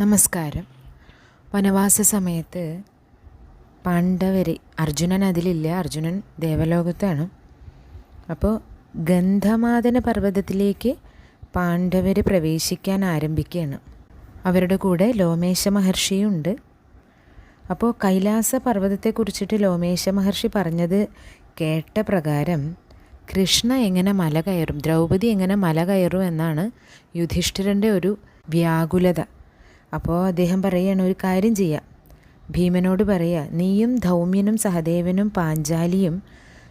നമസ്കാരം. വനവാസ സമയത്ത് പാണ്ഡവർ അർജുനൻ അതിലില്ല. അർജുനൻ ദേവലോകത്താണ്. അപ്പോൾ ഗന്ധമാദന പർവതത്തിലേക്ക് പാണ്ഡവർ പ്രവേശിക്കാൻ ആരംഭിക്കുകയാണ്. അവരുടെ കൂടെ ലോമേശ മഹർഷിയുണ്ട്. അപ്പോൾ കൈലാസ പർവതത്തെക്കുറിച്ചിട്ട് ലോമേശ മഹർഷി പറഞ്ഞത് കേട്ട പ്രകാരം കൃഷ്ണ എങ്ങനെ മല കയറും ദ്രൗപദി എങ്ങനെ മല കയറും എന്നാണ് യുധിഷ്ഠിരന്റെ ഒരു വ്യാകുലത. അപ്പോൾ അദ്ദേഹം പറയുകയാണ് ഒരു കാര്യം ചെയ്യാം. ഭീമനോട് പറയുക നീയും ധൗമ്യനും സഹദേവനും പാഞ്ചാലിയും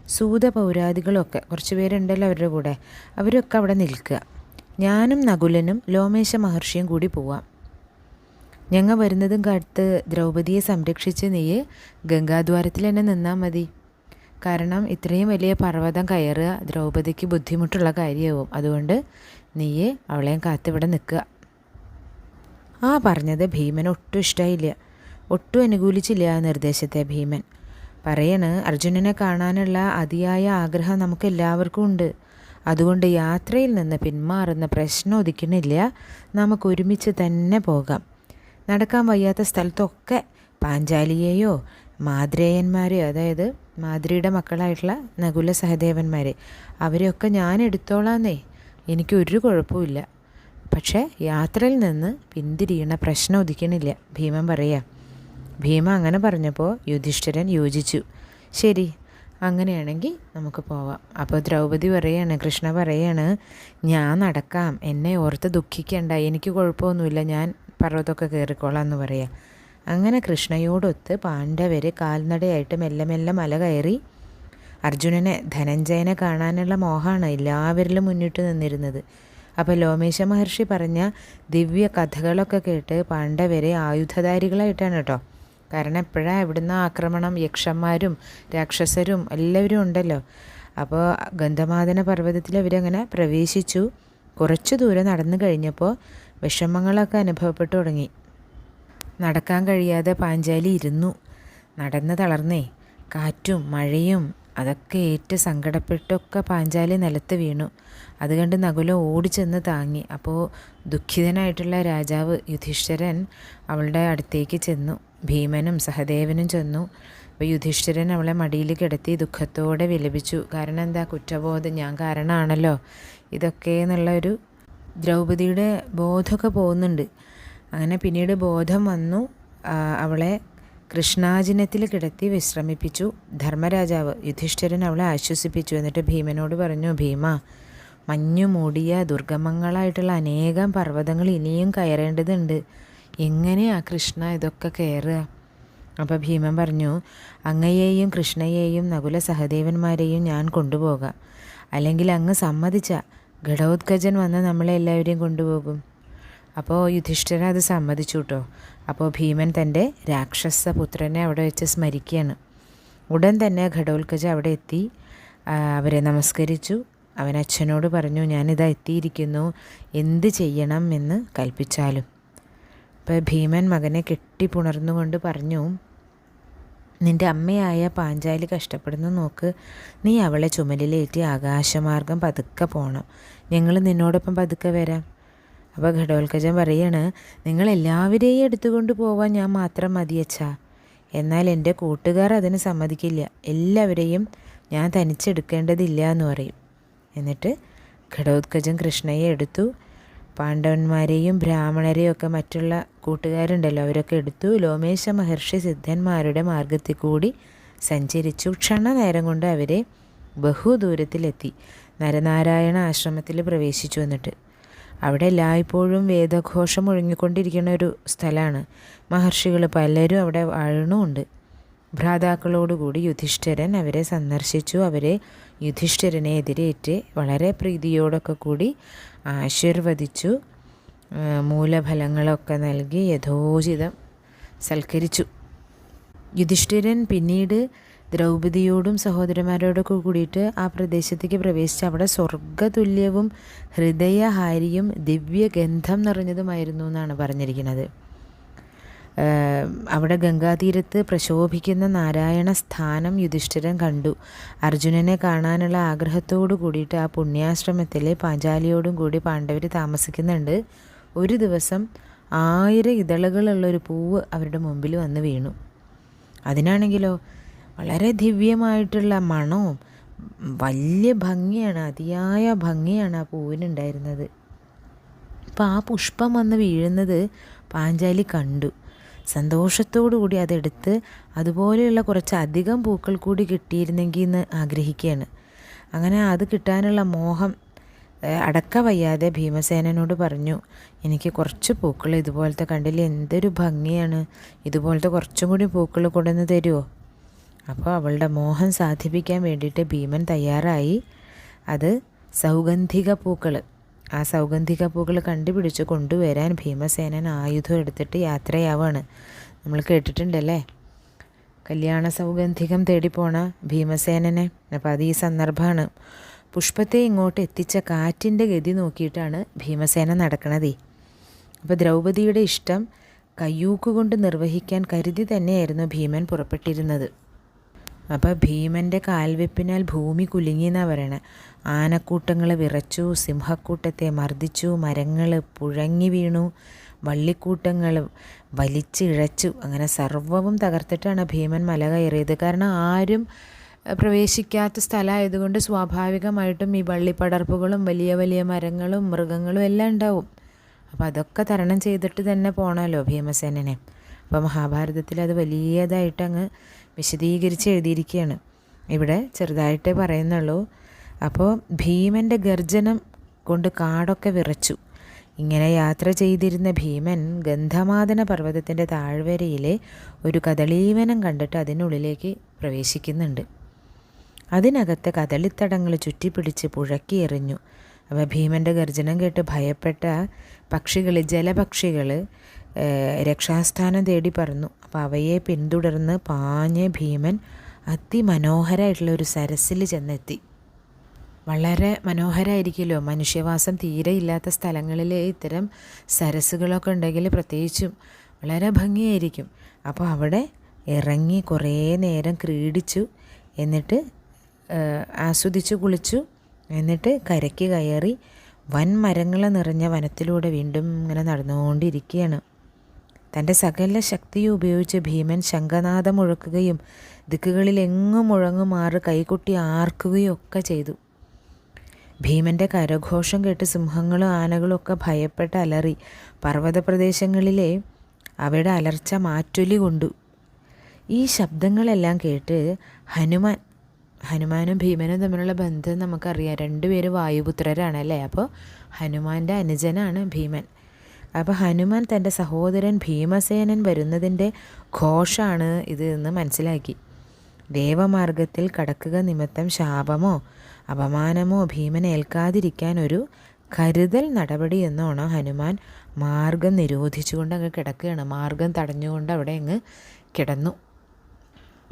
സൂത പൗരാദികളൊക്കെ കുറച്ച് പേരുണ്ടല്ലോ അവരുടെ കൂടെ അവരൊക്കെ അവിടെ നിൽക്കുക. ഞാനും നകുലനും ലോമേശ മഹർഷിയും കൂടി പോവാം. ഞങ്ങൾ വരുന്നതും കടുത്ത് ദ്രൗപതിയെ സംരക്ഷിച്ച് നീയെ ഗംഗാദ്വാരത്തിൽ തന്നെ നിന്നാൽ മതി. കാരണം ഇത്രയും വലിയ പർവതം കയറുക ദ്രൗപതിക്ക് ബുദ്ധിമുട്ടുള്ള കാര്യമാവും അതുകൊണ്ട് നീയെ അവളെയും കാത്തിവിടെ നിൽക്കുക. ആ പറഞ്ഞത് ഭീമൻ ഒട്ടും ഇഷ്ടമായില്ല ഒട്ടും അനുകൂലിച്ചില്ല ആ നിർദ്ദേശത്തെ ഭീമൻ. പറയണ് അർജുനനെ കാണാനുള്ള അതിയായ ആഗ്രഹം നമുക്ക് എല്ലാവർക്കും ഉണ്ട്. അതുകൊണ്ട് യാത്രയിൽ നിന്ന് പിന്മാറുന്ന പ്രശ്നം ഒതുക്കണില്ല. നമുക്ക് ഒരുമിച്ച് തന്നെ പോകാം. നടക്കാൻ വയ്യാത്ത സ്ഥലത്തൊക്കെ പാഞ്ചാലിയെയോ മാദ്രേയന്മാരെയോ അതായത് മാദ്രിയുടെ മക്കളായിട്ടുള്ള നകുല സഹദേവന്മാരെ അവരെയൊക്കെ ഞാൻ എടുത്തോളാന്നേ. എനിക്കൊരു കുഴപ്പമില്ല പക്ഷേ യാത്രയിൽ നിന്ന് പിന്തിരിയണ പ്രശ്നം ഉദിക്കണില്ല. ഭീമൻ പറയുക ഭീമ അങ്ങനെ പറഞ്ഞപ്പോൾ യുധിഷ്ഠിരൻ യോജിച്ചു. ശരി അങ്ങനെയാണെങ്കിൽ നമുക്ക് പോവാം. അപ്പോൾ ദ്രൗപദി പറയാണ് കൃഷ്ണ പറയാണ് ഞാൻ നടക്കാം. എന്നെ ഓർത്ത് ദുഃഖിക്കണ്ട. എനിക്ക് കുഴപ്പമൊന്നുമില്ല. ഞാൻ പർവതമൊക്കെ കയറിക്കോളാം എന്ന് പറയാം. അങ്ങനെ കൃഷ്ണയോടൊത്ത് പാണ്ഡവർ കാൽനടയായിട്ട് മെല്ലെ മെല്ലെ മല കയറി. അർജുനനെ ധനഞ്ജയനെ കാണാനുള്ള മോഹമാണ് എല്ലാവരിലും മുന്നിട്ട് നിന്നിരുന്നത്. അപ്പോൾ ലോമേശ മഹർഷി പറഞ്ഞ ദിവ്യ കഥകളൊക്കെ കേട്ട് പാണ്ഡവരെ ആയുധധാരികളായിട്ടാണ് കേട്ടോ. കാരണം എപ്പോഴാണ് ഇവിടുന്ന് ആക്രമണം യക്ഷന്മാരും രാക്ഷസരും എല്ലാവരും ഉണ്ടല്ലോ. അപ്പോൾ ഗന്ധമാദന പർവതത്തിൽ ഇവരങ്ങനെ പ്രവേശിച്ചു. കുറച്ച് ദൂരം നടന്നു കഴിഞ്ഞപ്പോൾ വിഷമങ്ങളൊക്കെ അനുഭവപ്പെട്ടു തുടങ്ങി. നടക്കാൻ കഴിയാതെ പാഞ്ചാലി ഇരുന്നു. നടന്ന് തളർന്നേ. കാറ്റും മഴയും അതൊക്കെ ഏറ്റ് സങ്കടപ്പെട്ടൊക്കെ പാഞ്ചാലി നിലത്ത് വീണു. അത് കണ്ട് നകുല ഓടിച്ചെന്ന് താങ്ങി. അപ്പോൾ ദുഃഖിതനായിട്ടുള്ള രാജാവ് യുധിഷ്ഠിരൻ അവളുടെ അടുത്തേക്ക് ചെന്നു. ഭീമനും സഹദേവനും ചെന്നു. അപ്പോൾ യുധിഷ്ഠിരൻ അവളെ മടിയിൽ കിടത്തി ദുഃഖത്തോടെ വിലപിച്ചു. കാരണം എന്താ? കുറ്റബോധം. ഞാൻ കാരണമാണല്ലോ ഇതൊക്കെ എന്നുള്ള ഒരു ദ്രൗപദിയുടെ ബോധമൊക്കെ പോകുന്നുണ്ട്. അങ്ങനെ പിന്നീട് ബോധം വന്നു. അവളെ കൃഷ്ണാജിനത്തിൽ കിടത്തി വിശ്രമിപ്പിച്ചു. ധർമ്മരാജാവ് യുധിഷ്ഠിരൻ അവളെ ആശ്വസിപ്പിച്ചു. എന്നിട്ട് ഭീമനോട് പറഞ്ഞു ഭീമ മഞ്ഞു മൂടിയ ദുർഗമങ്ങളായിട്ടുള്ള അനേകം പർവതങ്ങൾ ഇനിയും കയറേണ്ടതുണ്ട്. എങ്ങനെയാ കൃഷ്ണ ഇതൊക്കെ കയറുക? അപ്പോൾ ഭീമൻ പറഞ്ഞു അങ്ങയെയും കൃഷ്ണയെയും നകുല സഹദേവന്മാരെയും ഞാൻ കൊണ്ടുപോകാം. അല്ലെങ്കിൽ അങ്ങ് സമ്മതിച്ച ഘടോത്കജൻ വന്ന് നമ്മളെ എല്ലാവരെയും കൊണ്ടുപോകും. അപ്പോൾ യുധിഷ്ഠിരൻ അത് സമ്മതിച്ചു കേട്ടോ. അപ്പോൾ ഭീമൻ തന്റെ രാക്ഷസ പുത്രനെ അവിടെ വെച്ച് സ്മരിക്കുകയാണ്. ഉടൻ തന്നെ ഘടോത്കജ അവിടെ എത്തി അവരെ നമസ്കരിച്ചു. അവൻ അച്ഛനോട് പറഞ്ഞു ഞാനിതാ എത്തിയിരിക്കുന്നു. എന്ത് ചെയ്യണം എന്ന് കൽപ്പിച്ചാലും. അപ്പോൾ ഭീമൻ മകനെ കെട്ടിപ്പുണർന്നുകൊണ്ട് പറഞ്ഞു നിന്റെ അമ്മയായ പാഞ്ചാലി കഷ്ടപ്പെടുന്നു നോക്ക്. നീ അവളെ ചുമലിലേറ്റി ആകാശമാർഗം പതുക്കെ പോകണം ഞങ്ങൾ നിന്നോടൊപ്പം പതുക്കെ വരാം. അപ്പോൾ ഘടോത്കജൻ പറയാണ് നിങ്ങൾ എല്ലാവരെയും എടുത്തുകൊണ്ട് പോവാൻ ഞാൻ മാത്രം മതിയച്ചാ എന്നാൽ എന്റെ കൂട്ടുകാർ അതിന് സമ്മതിക്കില്ല. എല്ലാവരെയും ഞാൻ തനിച്ചെടുക്കേണ്ടതില്ല എന്ന് പറയും. എന്നിട്ട് ഘടോത്കജൻ കൃഷ്ണയെ എടുത്തു. പാണ്ഡവന്മാരെയും ബ്രാഹ്മണരെയും ഒക്കെ മറ്റുള്ള കൂട്ടുകാരുണ്ടല്ലോ അവരൊക്കെ എടുത്തു. ലോമേശ മഹർഷി സിദ്ധന്മാരുടെ മാർഗത്തിൽ കൂടി സഞ്ചരിച്ചു. ക്ഷണനേരം കൊണ്ട് അവരെ ബഹുദൂരത്തിലെത്തി. നരനാരായണ ആശ്രമത്തിൽ പ്രവേശിച്ചു എന്നിട്ട്. അവിടെ എല്ലായ്പ്പോഴും വേദഘോഷം ഒഴുങ്ങിക്കൊണ്ടിരിക്കുന്ന ഒരു സ്ഥലമാണ്. മഹർഷികൾ പലരും അവിടെ വാഴണമുണ്ട് ഭ്രാതാക്കളോടുകൂടി യുധിഷ്ഠിരൻ അവരെ സന്ദർശിച്ചു. അവരെ യുധിഷ്ഠിരനെ എതിരേറ്റ് വളരെ പ്രീതിയോടൊക്കെ കൂടി ആശീർവദിച്ചു. മൂലഫലങ്ങളൊക്കെ നൽകി യഥോചിതം സൽക്കരിച്ചു. യുധിഷ്ഠിരൻ പിന്നീട് ദ്രൗപദിയോടും സഹോദരന്മാരോടൊക്കെ കൂടിയിട്ട് ആ പ്രദേശത്തേക്ക് പ്രവേശിച്ച് അവിടെ സ്വർഗതുല്യവും ഹൃദയഹാരിയും ദിവ്യഗന്ധം നിറഞ്ഞതുമായിരുന്നു എന്നാണ് പറഞ്ഞിരിക്കുന്നത്. അവിടെ ഗംഗാതീരത്ത് പ്രശോഭിക്കുന്ന നാരായണ സ്ഥാനം യുധിഷ്ഠിരൻ കണ്ടു. അർജുനനെ കാണാനുള്ള ആഗ്രഹത്തോടു കൂടിയിട്ട് ആ പുണ്യാശ്രമത്തിലെ പാഞ്ചാലിയോടും കൂടി പാണ്ഡവർ താമസിക്കുന്നുണ്ട്. ഒരു ദിവസം ആയിരം ഇതളുകളുള്ള ഒരു പൂവ് അവരുടെ മുമ്പിൽ വന്ന് വീണു. അതിനാണെങ്കിലോ വളരെ ദിവ്യമായിട്ടുള്ള മണവും വലിയ ഭംഗിയാണ് അതിയായ ഭംഗിയാണ് ആ പൂവിനുണ്ടായിരുന്നത്. അപ്പോൾ ആ പുഷ്പം വന്ന് വീഴുന്നത് പാഞ്ചാലി കണ്ടു. സന്തോഷത്തോടു കൂടി അതെടുത്ത് അതുപോലെയുള്ള കുറച്ച് അധികം പൂക്കൾ കൂടി കിട്ടിയിരുന്നെങ്കിൽ എന്ന് ആഗ്രഹിക്കുകയാണ്. അങ്ങനെ അത് കിട്ടാനുള്ള മോഹം അടക്ക വയ്യാതെ ഭീമസേനനോട് പറഞ്ഞു എനിക്ക് കുറച്ച് പൂക്കൾ ഇതുപോലത്തെ കണ്ടില്ല എന്തൊരു ഭംഗിയാണ്. ഇതുപോലത്തെ കുറച്ചും കൂടി പൂക്കൾ കൊണ്ടുവന്ന് തരുമോ അപ്പോൾ അവളുടെ മോഹം സാധിപ്പിക്കാൻ വേണ്ടിയിട്ട് ഭീമൻ തയ്യാറായി. അത് സൗഗന്ധിക പൂക്കൾ ആ സൗഗന്ധിക പൂക്കൾ കണ്ടുപിടിച്ച് കൊണ്ടുവരാൻ ഭീമസേനൻ ആയുധം എടുത്തിട്ട് യാത്രയാവാണ്. നമ്മൾ കേട്ടിട്ടുണ്ടല്ലേ? കല്യാണ സൗഗന്ധികം തേടി പോണ ഭീമസേനനെ. അപ്പോൾ അത് ഈ സന്ദർഭമാണ്. പുഷ്പത്തെ ഇങ്ങോട്ട് എത്തിച്ച കാറ്റിന്റെ ഗതി നോക്കിയിട്ടാണ് ഭീമസേന നടക്കണതേ. അപ്പോൾ ദ്രൗപദിയുടെ ഇഷ്ടം കയ്യൂക്കുകൊണ്ട് നിർവഹിക്കാൻ കരുതി തന്നെയായിരുന്നു ഭീമൻ പുറപ്പെട്ടിരുന്നത്. അപ്പോൾ ഭീമന്റെ കാൽവെപ്പിനാൽ ഭൂമി കുലുങ്ങി എന്നാണ് പറയണത് ആനക്കൂട്ടങ്ങൾ വിറച്ചു സിംഹക്കൂട്ടത്തെ മർദ്ദിച്ചു മരങ്ങൾ പുഴങ്ങി വീണു വള്ളിക്കൂട്ടങ്ങൾ വലിച്ചിഴച്ചു. അങ്ങനെ സർവവും തകർത്തിട്ടാണ് ഭീമൻ മല കയറിയത്. കാരണം ആരും പ്രവേശിക്കാത്ത സ്ഥലമായതുകൊണ്ട് സ്വാഭാവികമായിട്ടും ഈ വള്ളിപ്പടർപ്പുകളും വലിയ വലിയ മരങ്ങളും മൃഗങ്ങളും എല്ലാം ഉണ്ടാവും. അപ്പോൾ അതൊക്കെ തരണം ചെയ്തിട്ട് തന്നെ പോകണമല്ലോ ഭീമസേനനെ? അപ്പോൾ മഹാഭാരതത്തിൽ അത് വലിയതായിട്ട് അങ്ങ് വിശദീകരിച്ച് എഴുതിയിരിക്കുകയാണ്. ഇവിടെ ചെറുതായിട്ടേ പറയുന്നുള്ളൂ. അപ്പോൾ ഭീമന്റെ ഗർജനം കൊണ്ട് കാടൊക്കെ വിറച്ചു. ഇങ്ങനെ യാത്ര ചെയ്തിരുന്ന ഭീമൻ ഗന്ധമാദന പർവതത്തിന്റെ താഴ്വരയിലെ ഒരു കദളീവനം കണ്ടിട്ട് അതിനുള്ളിലേക്ക് പ്രവേശിക്കുന്നുണ്ട്. അതിനകത്ത് കദളിത്തടങ്ങൾ ചുറ്റിപ്പിടിച്ച് പുഴക്കി എറിഞ്ഞു. അപ്പോൾ ഭീമന്റെ ഗർജനം കേട്ട് ഭയപ്പെട്ട പക്ഷികൾ ജലപക്ഷികൾ രക്ഷാസ്ഥാനം തേടി പറന്നു. അപ്പോൾ അവയെ പിന്തുടർന്ന് പാഞ്ഞ് ഭീമൻ അതിമനോഹരമായിട്ടുള്ള ഒരു സരസിൽ ചെന്നെത്തി. വളരെ മനോഹരമായിരിക്കുമല്ലോ മനുഷ്യവാസം തീരെ ഇല്ലാത്ത സ്ഥലങ്ങളിൽ ഇത്തരം സരസുകളൊക്കെ ഉണ്ടെങ്കിൽ പ്രത്യേകിച്ചും വളരെ ഭംഗിയായിരിക്കും. അപ്പോൾ അവിടെ ഇറങ്ങി കുറേ നേരം ക്രീഡിച്ചു എന്നിട്ട് ആസ്വദിച്ചു കുളിച്ചു എന്നിട്ട് കരയ്ക്ക് കയറി വൻ മരങ്ങൾ നിറഞ്ഞ വനത്തിലൂടെ വീണ്ടും ഇങ്ങനെ നടന്നുകൊണ്ടിരിക്കുകയാണ്. തന്റെ സകല ശക്തിയും ഉപയോഗിച്ച് ഭീമൻ ശംഖനാഥം മുഴക്കുകയും ദിക്കുകളിൽ എങ്ങും മുഴങ്ങുമാറ് കൈകൊട്ടി ആർക്കുകയും ഒക്കെ ചെയ്തു. ഭീമന്റെ കരഘോഷം കേട്ട് സിംഹങ്ങളും ആനകളും ഒക്കെ ഭയപ്പെട്ട് അലറി പർവത പ്രദേശങ്ങളിലെ അവയുടെ അലർച്ച മാറ്റൊലി കൊണ്ടു. ഈ ശബ്ദങ്ങളെല്ലാം കേട്ട് ഹനുമാൻ ഹനുമാനും ഭീമനും തമ്മിലുള്ള ബന്ധം നമുക്കറിയാം. രണ്ടുപേരും വായുപുത്രരാണല്ലേ അപ്പോൾ ഹനുമാന്റെ അനുജനാണ് ഭീമൻ. അപ്പോൾ ഹനുമാൻ തന്റെ സഹോദരൻ ഭീമസേനൻ വരുന്നതിന്റെ ഘോഷാണ് ഇത് എന്ന് മനസ്സിലാക്കി. ദേവമാർഗത്തിൽ കടക്കുക നിമിത്തം ശാപമോ അപമാനമോ ഭീമനെ ഏൽക്കാതിരിക്കാൻ ഒരു കരുതൽ നടപടി എന്നോണം ഹനുമാൻ മാർഗം നിരോധിച്ചുകൊണ്ട് അങ്ങ് കിടക്കുകയാണ്. മാർഗം തടഞ്ഞുകൊണ്ട് അവിടെ അങ്ങ് കിടന്നു.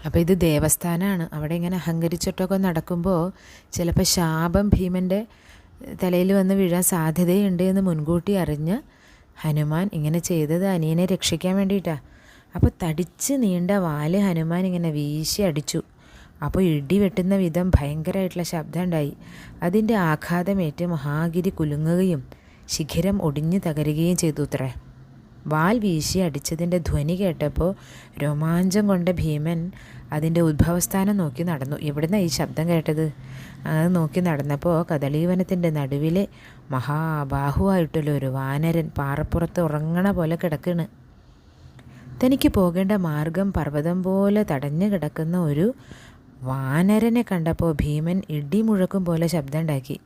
അപ്പോൾ ഇത് ദേവസ്ഥാനമാണ് അവിടെ ഇങ്ങനെ അഹങ്കരിച്ചിട്ടൊക്കെ നടക്കുമ്പോൾ ചിലപ്പോൾ ശാപം ഭീമന്റെ തലയിൽ വന്ന് വീഴാൻ സാധ്യതയുണ്ട് എന്ന് മുൻകൂട്ടി അറിഞ്ഞ് ഹനുമാൻ ഇങ്ങനെ ചെയ്തത് അനിയനെ രക്ഷിക്കാൻ വേണ്ടിയിട്ടാണ് അപ്പോൾ തടിച്ച് നീണ്ട വാൽ ഹനുമാൻ ഇങ്ങനെ വീശി അടിച്ചു. അപ്പോൾ ഇടി വെട്ടുന്ന വിധം ഭയങ്കരമായിട്ടുള്ള ശബ്ദം ഉണ്ടായി. അതിന്റെ ആഘാതമേറ്റ് മഹാഗിരി കുലുങ്ങുകയും ശിഖിരം ഒടിഞ്ഞു തകരുകയും ചെയ്തു ഉത്രേ. വാൽ വീശി അടിച്ചതിന്റെ ധ്വനി കേട്ടപ്പോൾ രോമാഞ്ചം കൊണ്ട ഭീമൻ അതിന്റെ ഉദ്ഭവസ്ഥാനം നോക്കി നടന്നു. എവിടുന്ന ഈ ശബ്ദം കേട്ടത്? അത് നോക്കി നടന്നപ്പോൾ കദളീവനത്തിന്റെ നടുവിലെ മഹാബാഹുവായിട്ടുള്ള ഒരു വാനരൻ പാറപ്പുറത്ത് ഉറങ്ങണ പോലെ കിടക്കണ്. തനിക്ക് പോകേണ്ട മാർഗം പർവതം പോലെ തടഞ്ഞു കിടക്കുന്ന ഒരു വാനരനെ കണ്ടപ്പോൾ ഭീമൻ ഇടിമുഴക്കും പോലെ ശബ്ദംണ്ടാക്കി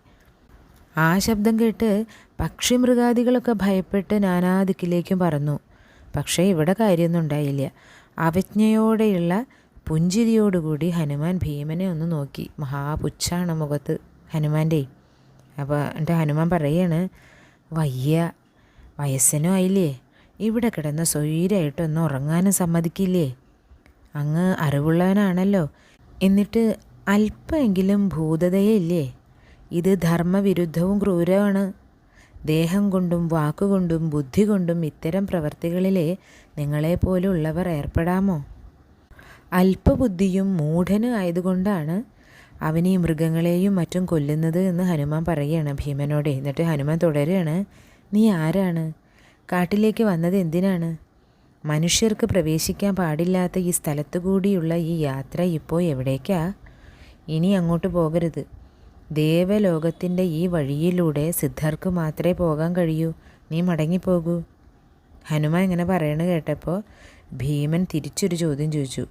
ആ ശബ്ദം കേട്ട് പക്ഷി മൃഗാദികളൊക്കെ ഭയപ്പെട്ട് നാനാദിക്കിലേക്കും പറന്നു. പക്ഷേ ഇവിടെ കാര്യമൊന്നും ഉണ്ടായില്ല. അവജ്ഞയോടെയുള്ള പുഞ്ചിരിയോടുകൂടി ഹനുമാൻ ഭീമനെ ഒന്ന് നോക്കി. മഹാപുച്ഛാണ് മുഖത്ത് ഹനുമാന്റെ അപ്പോൾ എന്റെ ഹനുമാൻ പറയാണ് വയ്യ വയസ്സനും ആയില്ലേ? ഇവിടെ കിടന്ന് സ്വൈരായിട്ടൊന്ന് ഉറങ്ങാനും സമ്മതിക്കില്ലേ? അങ്ങ് അറിവുള്ളവനാണല്ലോ. എന്നിട്ട് അല്പമെങ്കിലും ഭൂതതയില്ലേ ഇത് ധർമ്മവിരുദ്ധവും ക്രൂരമാണ് ദേഹം കൊണ്ടും വാക്കുകൊണ്ടും ബുദ്ധി കൊണ്ടും ഇത്തരം പ്രവർത്തികളിലെ നിങ്ങളെപ്പോലുള്ളവർ ഏർപ്പെടാമോ? അല്പബുദ്ധിയും മൂഢനും ആയതുകൊണ്ടാണ് അവൻ ഈ മൃഗങ്ങളെയും മറ്റും കൊല്ലുന്നത് എന്ന് ഹനുമാൻ പറയുകയാണ് ഭീമനോട്. എന്നിട്ട് ഹനുമാൻ തുടരുകയാണ് നീ ആരാണ്? കാട്ടിലേക്ക് വന്നത് എന്തിനാണ്? മനുഷ്യർക്ക് പ്രവേശിക്കാൻ പാടില്ലാത്ത ഈ സ്ഥലത്തു കൂടിയുള്ള ഈ യാത്ര ഇപ്പോൾ എവിടേക്കാ? ഇനി അങ്ങോട്ട് പോകരുത്. ദേവലോകത്തിന്റെ ഈ വഴിയിലൂടെ സിദ്ധർക്ക് മാത്രമേ പോകാൻ കഴിയൂ. നീ മടങ്ങിപ്പോകൂ. ഹനുമാൻ ഇങ്ങനെ പറയണ കേട്ടപ്പോൾ ഭീമൻ തിരിച്ചൊരു ചോദ്യം ചോദിച്ചു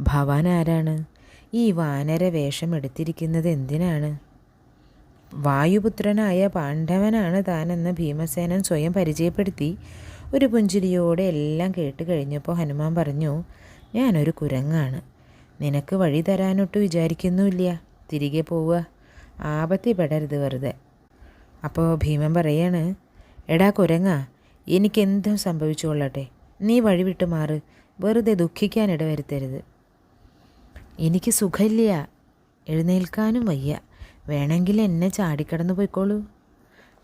ഭവാൻ ആരാണ്? ഈ വാനര വേഷം എടുത്തിരിക്കുന്നത് എന്തിനാണ്? വായുപുത്രനായ പാണ്ഡവനാണ് താനെന്ന് ഭീമസേനൻ സ്വയം പരിചയപ്പെടുത്തി. ഒരു പുഞ്ചിരിയോടെ എല്ലാം കേട്ട് കഴിഞ്ഞപ്പോൾ ഹനുമാൻ പറഞ്ഞു ഞാനൊരു കുരങ്ങാണ്. നിനക്ക് വഴി തരാനൊട്ട് വിചാരിക്കുന്നുമില്ല. തിരികെ പോവുക. ആപത്തിപ്പെടരുത് വെറുതെ. അപ്പോൾ ഭീമൻ പറയാണ് എടാ കുരങ്ങ എനിക്കെന്തും സംഭവിച്ചു കൊള്ളട്ടെ നീ വഴി വിട്ടു മാറ് വെറുതെ ദുഃഖിക്കാൻ ഇടവരുത്തരുത്. എനിക്ക് സുഖമില്ല എഴുന്നേൽക്കാനും വയ്യ. വേണമെങ്കിൽ എന്നെ ചാടിക്കടന്ന് പോയിക്കോളൂ.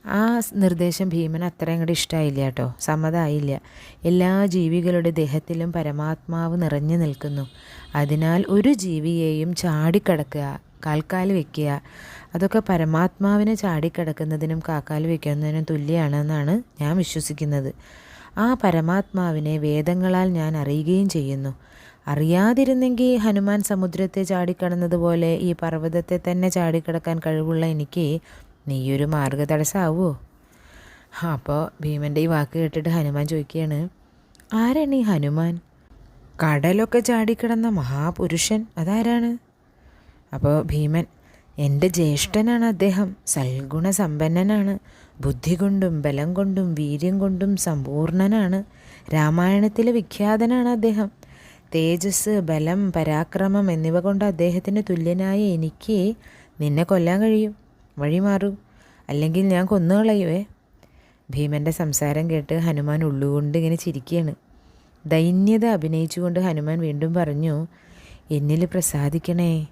ആ നിർദ്ദേശം ഭീമൻ അത്ര അങ്ങോട്ട് ഇഷ്ടമായില്ല കേട്ടോ. സമ്മതമായില്ല എല്ലാ ജീവികളുടെ ദേഹത്തിലും പരമാത്മാവ് നിറഞ്ഞു നിൽക്കുന്നു. അതിനാൽ ഒരു ജീവിയെയും ചാടിക്കടക്കുക കാൽക്കാൽ വയ്ക്കുക അതൊക്കെ പരമാത്മാവിനെ ചാടിക്കടക്കുന്നതിനും കാക്കാൽ വയ്ക്കുന്നതിനും തുല്യമാണെന്നാണ് ഞാൻ വിശ്വസിക്കുന്നത്. ആ പരമാത്മാവിനെ വേദങ്ങളാൽ ഞാൻ അറിയുകയും ചെയ്യുന്നു. അറിയാതിരുന്നെങ്കിൽ ഹനുമാൻ സമുദ്രത്തെ ചാടിക്കടന്നതുപോലെ ഈ പർവതത്തെ തന്നെ ചാടിക്കടക്കാൻ കഴിവുള്ള എനിക്ക് നീയൊരു മാർഗ തടസ്സാവോ അപ്പോൾ ഭീമന്റെ ഈ വാക്ക് കേട്ടിട്ട് ഹനുമാൻ ചോദിക്കുകയാണ് ആരാണ് ഈ ഹനുമാൻ? കടലൊക്കെ ചാടിക്കിടന്ന മഹാപുരുഷൻ അതാരാണ്? അപ്പോൾ ഭീമൻ എന്റെ ജ്യേഷ്ഠനാണ് അദ്ദേഹം. സൽഗുണസമ്പന്നനാണ്. ബുദ്ധി കൊണ്ടും ബലം കൊണ്ടും വീര്യം കൊണ്ടും സമ്പൂർണനാണ്. രാമായണത്തിലെ വിഖ്യാതനാണ് അദ്ദേഹം. തേജസ് ബലം പരാക്രമം എന്നിവ കൊണ്ട് അദ്ദേഹത്തിന് തുല്യനായ എനിക്ക് നിന്നെ കൊല്ലാൻ കഴിയും. വഴി മാറൂ അല്ലെങ്കിൽ ഞാൻ കൊന്നുകളയുവേ ഭീമന്റെ സംസാരം കേട്ട് ഹനുമാൻ ഉള്ളുകൊണ്ട് ഇങ്ങനെ ചിരിക്കുകയാണ്. ദൈന്യത അഭിനയിച്ചുകൊണ്ട് ഹനുമാൻ വീണ്ടും പറഞ്ഞു എന്നിൽ പ്രസാദിക്കണേ.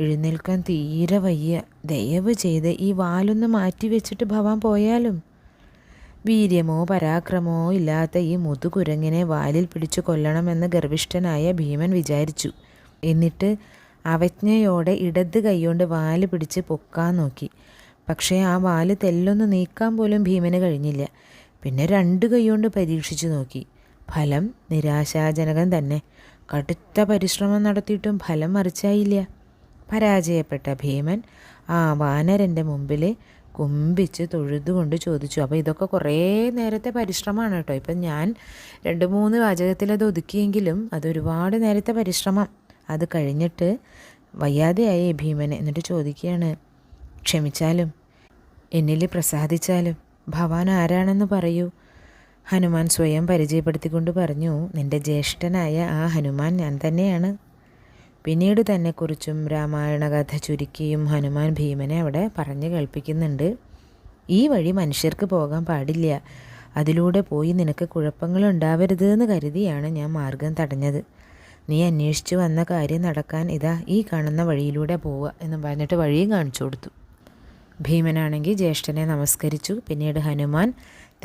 എഴുന്നേൽക്കാൻ തീരെ വയ്യ. ദയവ് ചെയ്ത് ഈ വാലൊന്ന് മാറ്റി വെച്ചിട്ട് ഭവാൻ പോയാലും വീര്യമോ പരാക്രമോ ഇല്ലാത്ത ഈ മുതുകുരങ്ങിനെ വാലിൽ പിടിച്ചു കൊല്ലണമെന്ന് ഗർഭിഷ്ഠനായ ഭീമൻ വിചാരിച്ചു. എന്നിട്ട് അവജ്ഞയോടെ ഇടത് കൈകൊണ്ട് വാൽ പിടിച്ച് പൊക്കാൻ നോക്കി. പക്ഷേ ആ വാൽ തെല്ലൊന്ന് നീക്കാൻ പോലും ഭീമന് കഴിഞ്ഞില്ല. പിന്നെ രണ്ട് കൈകൊണ്ട് പരീക്ഷിച്ചു നോക്കി. ഫലം നിരാശാജനകം തന്നെ. കടുത്ത പരിശ്രമം നടത്തിയിട്ടും ഫലം മറിച്ചായില്ല. പരാജയപ്പെട്ട ഭീമൻ ആ വാനരന്റെ മുമ്പിൽ കുമ്പിച്ച് തൊഴുതുകൊണ്ട് ചോദിച്ചു. അപ്പോൾ ഇതൊക്കെ കുറേ നേരത്തെ പരിശ്രമമാണ് കേട്ടോ. ഇപ്പം ഞാൻ രണ്ട് മൂന്ന് വാചകത്തിൽ അത് ഒതുക്കിയെങ്കിലും അതൊരുപാട് നേരത്തെ പരിശ്രമം. അത് കഴിഞ്ഞിട്ട് വയ്യാതെയായി ഭീമനെ എന്നിട്ട് ചോദിക്കുകയാണ് ക്ഷമിച്ചാലും? എന്നിൽ പ്രസാദിച്ചാലും? ഭവാൻ ആരാണെന്ന് പറയൂ? ഹനുമാൻ സ്വയം പരിചയപ്പെടുത്തിക്കൊണ്ട് പറഞ്ഞു നിന്റെ ജ്യേഷ്ഠനായ ആ ഹനുമാൻ ഞാൻ തന്നെയാണ്. പിന്നീട് തന്നെക്കുറിച്ചും രാമായണ കഥ ചുരുക്കിയും ഹനുമാൻ ഭീമനെ അവിടെ പറഞ്ഞു കേൾപ്പിക്കുന്നുണ്ട്. ഈ വഴി മനുഷ്യർക്ക് പോകാൻ പാടില്ല. അതിലൂടെ പോയി നിനക്ക് കുഴപ്പങ്ങൾ ഉണ്ടാവരുത് എന്ന് കരുതിയാണ് ഞാൻ മാർഗം തടഞ്ഞത്. നീ അന്വേഷിച്ചു വന്ന കാര്യം നടക്കാൻ ഇതാ ഈ കാണുന്ന വഴിയിലൂടെ പോവുക എന്ന് പറഞ്ഞിട്ട് വഴിയും കാണിച്ചു കൊടുത്തു. ഭീമനാണെങ്കിൽ ജ്യേഷ്ഠനെ നമസ്കരിച്ചു. പിന്നീട് ഹനുമാൻ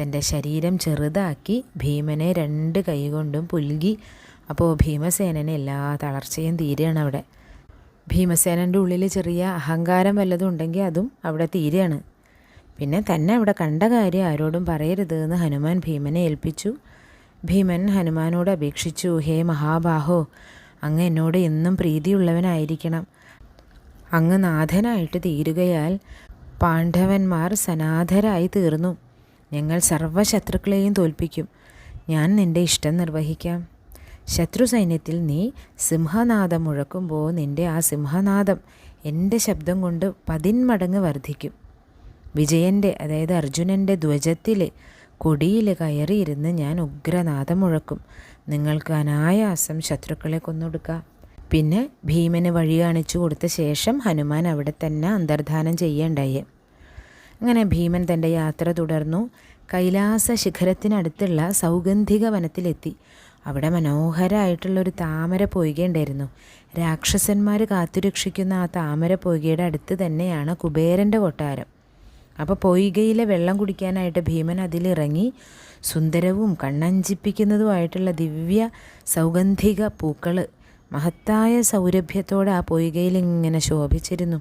തന്റെ ശരീരം ചെറുതാക്കി ഭീമനെ രണ്ട് കൈകൊണ്ടും പുൽകി അപ്പോൾ ഭീമസേനന് എല്ലാ തളർച്ചയും തീരെയാണ് അവിടെ. ഭീമസേനന്റെ ഉള്ളിൽ ചെറിയ അഹങ്കാരം വല്ലതും ഉണ്ടെങ്കിൽ അതും അവിടെ തീരെയാണ്. പിന്നെ തന്നെ അവിടെ കണ്ട കാര്യം ആരോടും പറയരുത് എന്ന് ഹനുമാൻ ഭീമനെ ഏൽപ്പിച്ചു. ഭീമൻ ഹനുമാനോട് അപേക്ഷിച്ചു ഹേ മഹാബാഹോ അങ്ങ് എന്നോട് എന്നും പ്രീതിയുള്ളവനായിരിക്കണം. അങ്ങ് നാഥനായിട്ട് തീരുകയാൽ പാണ്ഡവന്മാർ സനാഥരായി തീർന്നു. ഞങ്ങൾ സർവശത്രുക്കളെയും തോൽപ്പിക്കും. ഞാൻ നിന്റെ ഇഷ്ടം നിർവഹിക്കാം. ശത്രു സൈന്യത്തിൽ നീ സിംഹനാദം മുഴക്കുമ്പോൾ നിന്റെ ആ സിംഹനാദം എന്റെ ശബ്ദം കൊണ്ട് പതിന്മടങ്ങ് വർദ്ധിക്കും. വിജയന്റെ അതായത് അർജുനന്റെ ധ്വജത്തിൽ കൊടിയിൽ കയറിയിരുന്ന് ഞാൻ ഉഗ്രനാദം മുഴക്കും. നിങ്ങൾക്ക് അനായാസം ശത്രുക്കളെ കൊന്നൊടുക്കാം. പിന്നെ ഭീമന് വഴി കാണിച്ചു കൊടുത്ത ശേഷം ഹനുമാൻ അവിടെ തന്നെ അന്തർധാനം ചെയ്യേണ്ടായി. അങ്ങനെ ഭീമൻ തന്റെ യാത്ര തുടർന്നു. കൈലാസ ശിഖരത്തിനടുത്തുള്ള സൗഗന്ധിക വനത്തിലെത്തി. അവിടെ മനോഹരമായിട്ടുള്ളൊരു താമര പൊയ്കയുണ്ടായിരുന്നു രാക്ഷസന്മാർ കാത്തുരക്ഷിക്കുന്ന ആ താമര പൊയ്കയുടെ അടുത്ത് തന്നെയാണ് കുബേരന്റെ കൊട്ടാരം. അപ്പോൾ പൊയ്കയിലെ വെള്ളം കുടിക്കാനായിട്ട് ഭീമൻ അതിലിറങ്ങി സുന്ദരവും കണ്ണഞ്ചിപ്പിക്കുന്നതുമായിട്ടുള്ള ദിവ്യ സൗഗന്ധിക പൂക്കൾ മഹത്തായ സൗരഭ്യത്തോടെ ആ പൊയ്കയിൽ ഇങ്ങനെ ശോഭിച്ചിരുന്നു.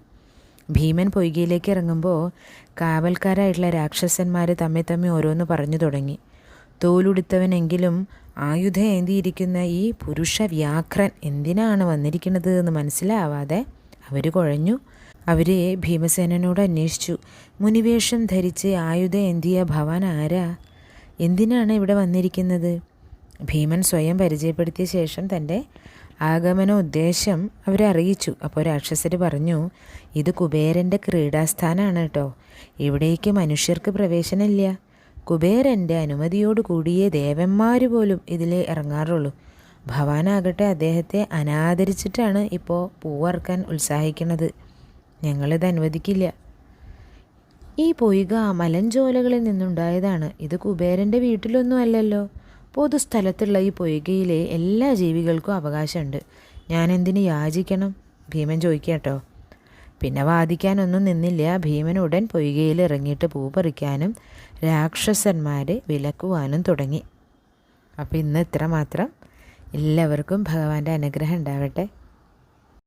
ഭീമൻ പൊയ്കയിലേക്ക് ഇറങ്ങുമ്പോൾ കാവൽക്കാരായിട്ടുള്ള രാക്ഷസന്മാർ തമ്മിൽ തമ്മിൽ ഓരോന്ന് പറഞ്ഞു തുടങ്ങി. തോലുടുത്തവനെങ്കിലും ആയുധം ഏന്തിയിരിക്കുന്ന ഈ പുരുഷ വ്യാഘ്രൻ എന്തിനാണ് വന്നിരിക്കുന്നത് എന്ന് മനസ്സിലാവാതെ അവർ കുഴഞ്ഞു. അവരെ ഭീമസേനനോട് അന്വേഷിച്ചു. മുനിവേഷം ധരിച്ച് ആയുധം എന്തിയ ഭവാൻ ആരാ? എന്തിനാണ് ഇവിടെ വന്നിരിക്കുന്നത്? ഭീമൻ സ്വയം പരിചയപ്പെടുത്തിയ ശേഷം തന്റെ ആഗമന ഉദ്ദേശം അവരെ അറിയിച്ചു. അപ്പോൾ രാക്ഷസർ പറഞ്ഞു ഇത് കുബേരന്റെ ക്രീഡാസ്ഥാനാണ് കേട്ടോ. ഇവിടേക്ക് മനുഷ്യർക്ക് പ്രവേശനമില്ല. കുബേരന്റെ അനുമതിയോട് കൂടിയേ ദേവന്മാർ പോലും ഇതിൽ ഇറങ്ങാറുള്ളൂ. ഭവാനാകട്ടെ അദ്ദേഹത്തെ അനാദരിച്ചിട്ടാണ് ഇപ്പോൾ പൂവറക്കാൻ ഉത്സാഹിക്കുന്നത്. ഞങ്ങളിത് അനുവദിക്കില്ല. ഈ പൊയ്ക മലഞ്ചോലകളിൽ നിന്നുണ്ടായതാണ്. ഇത് കുബേരന്റെ വീട്ടിലൊന്നും അല്ലല്ലോ. പൊതുസ്ഥലത്തുള്ള ഈ പൊയ്കയിലെ എല്ലാ ജീവികൾക്കും അവകാശമുണ്ട്. ഞാൻ എന്തിന് യാചിക്കണം? ഭീമൻ ചോദിക്കാട്ടോ. പിന്നെ വാദിക്കാനൊന്നും നിന്നില്ല. ഭീമൻ ഉടൻ പൊയ്കയിൽ ഇറങ്ങിയിട്ട് പൂ പറിക്കാനും രാക്ഷസന്മാരെ വിലക്കുവാനും തുടങ്ങി. അപ്പോൾ ഇന്ന് ഇത്ര മാത്രം എല്ലാവർക്കും ഭഗവാന്റെ അനുഗ്രഹം ഉണ്ടാവട്ടെ.